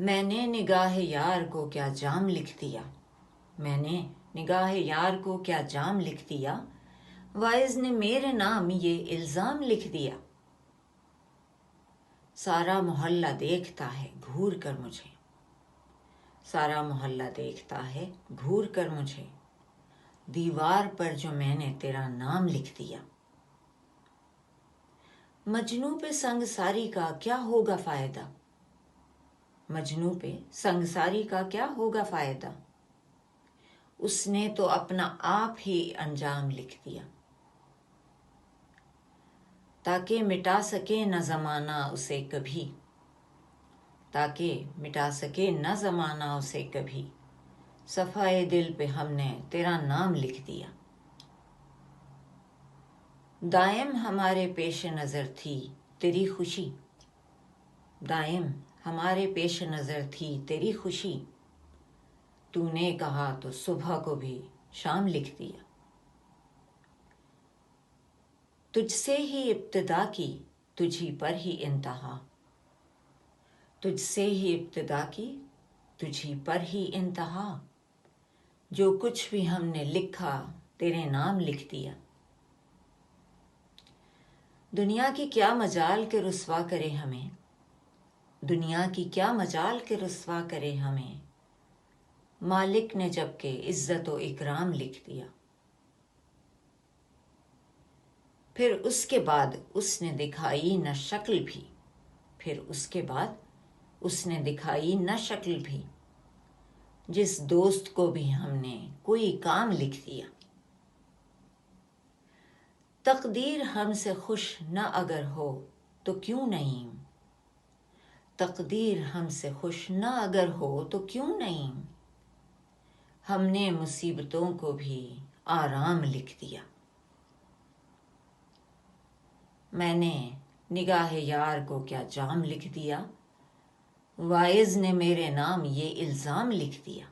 मैंने निगाह यार को क्या जाम लिख दिया? मैंने निगाह यार को क्या जाम लिख दिया? वाइज ने मेरे नाम ये इल्ज़ाम लिख दिया। सारा मोहल्ला देखता है, घूर कर मुझे। सारा मोहल्ला देखता है, घूर कर मुझे। दीवार पर जो मैंने तेरा नाम लिख दिया। मजनू पे संगसारी का क्या होगा फ़ायदा? मजनू पे संगसारी का क्या होगा फ़ायदा? उसने तो अपना आप ही अंजाम लिख दिया। ताकि मिटा सके न जमाना उसे कभी। ताकि मिटा सके न जमाना उसे कभी। सफाए दिल पे हमने तेरा नाम लिख दिया। दायम हमारे पेश नज़र थी तेरी खुशी। दायम हमारे पेश नज़र थी तेरी खुशी। तूने कहा तो सुबह को भी शाम लिख दिया। तुझसे ही इब्तदा की, तुझी पर ही इंतहा। तुझसे ही इब्तदा की, तुझी पर ही इंतहा। जो कुछ भी हमने लिखा, तेरे नाम लिख दिया। दुनिया की क्या मजाल के रसवा करे हमें। दुनिया की क्या मजाल के रसवा करे हमें। मालिक ने जबकि इज़्ज़त व इकराम लिख दिया। फिर उसके बाद उसने दिखाई न शक्ल भी। फिर उसके बाद उसने दिखाई न शक्ल भी। जिस दोस्त को भी हमने कोई काम लिख दिया। तकदीर हमसे खुश न अगर हो तो क्यों नहीं? तकदीर हमसे खुश ना अगर हो तो क्यों नहीं? हमने मुसीबतों को भी आराम लिख दिया। मैंने निगाह यार को क्या जाम लिख दिया? वाइज ने मेरे नाम ये इल्ज़ाम लिख दिया।